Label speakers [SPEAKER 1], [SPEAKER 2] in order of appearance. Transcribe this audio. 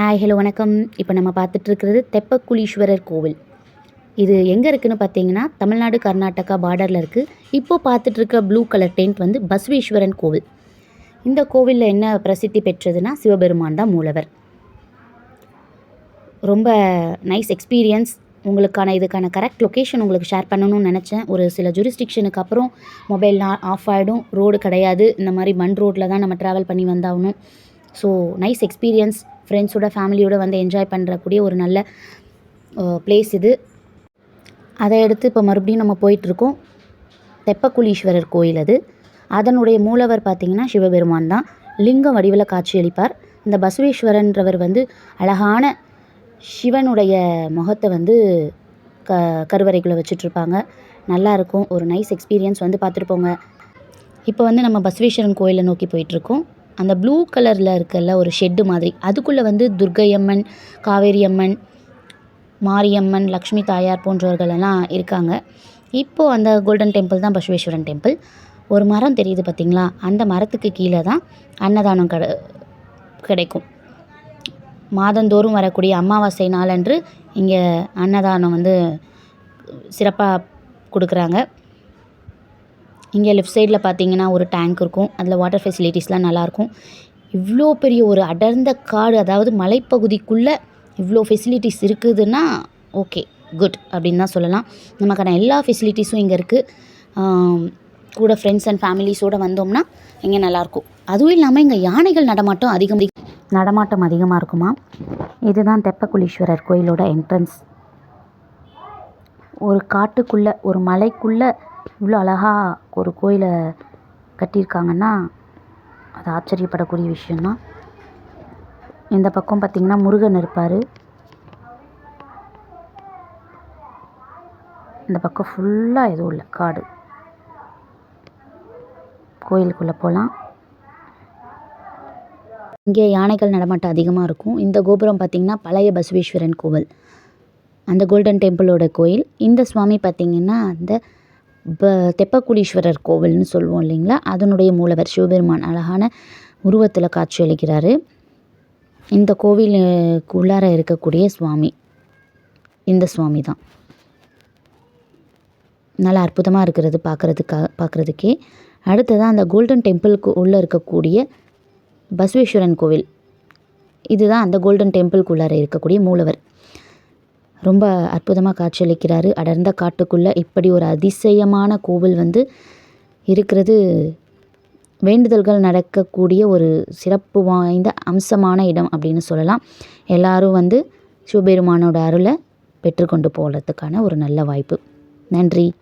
[SPEAKER 1] Hi hello வணக்கம். இப்போ நம்ம பார்த்துட்டு இருக்கிறது கோவில். இது எங்கே இருக்குதுன்னு பார்த்தீங்கன்னா தமிழ்நாடு கர்நாடகா பார்டரில் இருக்குது இப்போது பார்த்துட்ருக்க ப்ளூ கலர் டென்ட் வந்து பஸ்வேஸ்வரன் கோவில். இந்த கோவிலில் என்ன பிரசித்தி பெற்றதுன்னா சிவபெருமான் தான் மூலவர். ரொம்ப நைஸ் எக்ஸ்பீரியன்ஸ் உங்களுக்கான இதுக்கான கரெக்ட் லொக்கேஷன் உங்களுக்கு ஷேர் பண்ணணும்னு நினச்சேன். ஒரு சில ஜூரிஸ்டிக்ஷனுக்கு அப்புறம் மொபைல்லாம் ஆஃப் ஆகிடும் ரோடு கிடையாது. இந்த மாதிரி மண் ரோட்டில் தான் நம்ம ட்ராவல் பண்ணி வந்தாகணும். ஸோ நைஸ் எக்ஸ்பீரியன்ஸ் ஃப்ரெண்ட்ஸோட ஃபேமிலியோட வந்து என்ஜாய் பண்ணுறக்கூடிய ஒரு நல்ல பிளேஸ் இது. அதை எடுத்து இப்போ மறுபடியும் நம்ம போயிட்டுருக்கோம். தெப்பக்குலீஸ்வரர் கோயில் அது. அதனுடைய மூலவர் பார்த்திங்கன்னா சிவபெருமான் தான். லிங்க வடிவில் காட்சியளிப்பார் இந்த பசவேஸ்வரன்றவர் வந்து அழகான சிவனுடைய முகத்தை வந்து க கருவறைக்குள்ளே வச்சுட்ருப்பாங்க நல்லாயிருக்கும் ஒரு நைஸ் எக்ஸ்பீரியன்ஸ் வந்து பார்த்துட்டு போங்க. இப்போ வந்து நம்ம பசவேஸ்வரன் கோயிலை நோக்கி போயிட்டுருக்கோம். அந்த ப்ளூ கலரில் இருக்கல ஒரு ஷெட்டு மாதிரி. அதுக்குள்ளே வந்து துர்க்கை அம்மன் காவேரி அம்மன் மாரியம்மன் லக்ஷ்மி தாயார் போன்றவர்கள் எல்லாம் இருக்காங்க. இப்போது அந்த கோல்டன் டெம்பிள் தான் பசுவேஸ்வரன் டெம்பிள் ஒரு மரம் தெரியுது பார்த்தீங்களா அந்த மரத்துக்கு கீழே தான் அன்னதானம் கட கிடைக்கும். மாதந்தோறும் வரக்கூடிய அமாவாசை நாளன்று இங்கே அன்னதானம் வந்து சிறப்பாக கொடுக்குறாங்க. இங்கே லெஃப்ட் சைடில் பார்த்தீங்கன்னா ஒரு டேங்க் இருக்கும். அதில் வாட்டர் ஃபெசிலிட்டிஸ்லாம் நல்லாயிருக்கும். இவ்வளோ பெரிய ஒரு அடர்ந்த காடு அதாவது மலைப்பகுதிக்குள்ளே இவ்வளோ ஃபெசிலிட்டிஸ் இருக்குதுன்னா ஓகே குட் அப்படின்னு தான் சொல்லலாம். நமக்கான எல்லா ஃபெசிலிட்டிஸும் இங்கே இருக்குது கூட ஃப்ரெண்ட்ஸ் அண்ட் ஃபேமிலிஸோடு வந்தோம்னா இங்கே நல்லாயிருக்கும். அதுவும் இல்லாமல் இங்கே யானைகள் நடமாட்டம் அதிகம். நடமாட்டம் அதிகமாக இருக்குமா? இதுதான் தெப்பக்குலீஸ்வரர் கோயிலோட என்ட்ரன்ஸ் ஒரு காட்டுக்குள்ளே ஒரு மலைக்குள்ளே இவ்வளோ அழகாக ஒரு கோயிலை கட்டியிருக்காங்கன்னா அது ஆச்சரியப்படக்கூடிய விஷயந்தான் இந்த பக்கம் பார்த்திங்கன்னா முருகன் இருப்பார். இந்த பக்கம் ஃபுல்லாக எதுவும் இல்லை காடு. கோயிலுக்குள்ளே போகலாம் இங்கே யானைகள் நடமாட்டம் அதிகமாக இருக்கும். இந்த கோபுரம் பார்த்திங்கன்னா பழைய பசவேஸ்வரன் கோவில். அந்த கோல்டன் டெம்பிளோட கோயில். இந்த சுவாமி பார்த்திங்கன்னா அந்த ப தெப்பக்குலீஸ்வரர் கோவில்னு சொல்லுவோம் இல்லைங்களா? அதனுடைய மூலவர் சிவபெருமான் அழகான உருவத்தில் காட்சியளிக்கிறாரு இந்த கோவிலுக்கு உள்ளார இருக்கக்கூடிய சுவாமி. இந்த சுவாமி தான். நல்லா அற்புதமாக இருக்கிறது பார்க்குறதுக்காக பார்க்குறதுக்கே அடுத்ததாக அந்த கோல்டன் டெம்பிளுக்கு உள்ளே இருக்கக்கூடிய பஸ்வேஸ்வரன் கோவில். இதுதான் அந்த கோல்டன் டெம்பிள்குள்ளார இருக்கக்கூடிய மூலவர். ரொம்ப அற்புதமாக காட்சியளிக்கிறாரு. அடர்ந்த காட்டுக்குள்ளே இப்படி ஒரு அதிசயமான கோவில் வந்து இருக்கிறது. வேண்டுதல்கள் நடக்கக்கூடிய ஒரு சிறப்பு வாய்ந்த அம்சமான இடம் அப்படின்னு சொல்லலாம். எல்லாரும் வந்து சிவபெருமானோட அருளை பெற்றுக்கொண்டு போகிறதுக்கான ஒரு நல்ல வாய்ப்பு. நன்றி.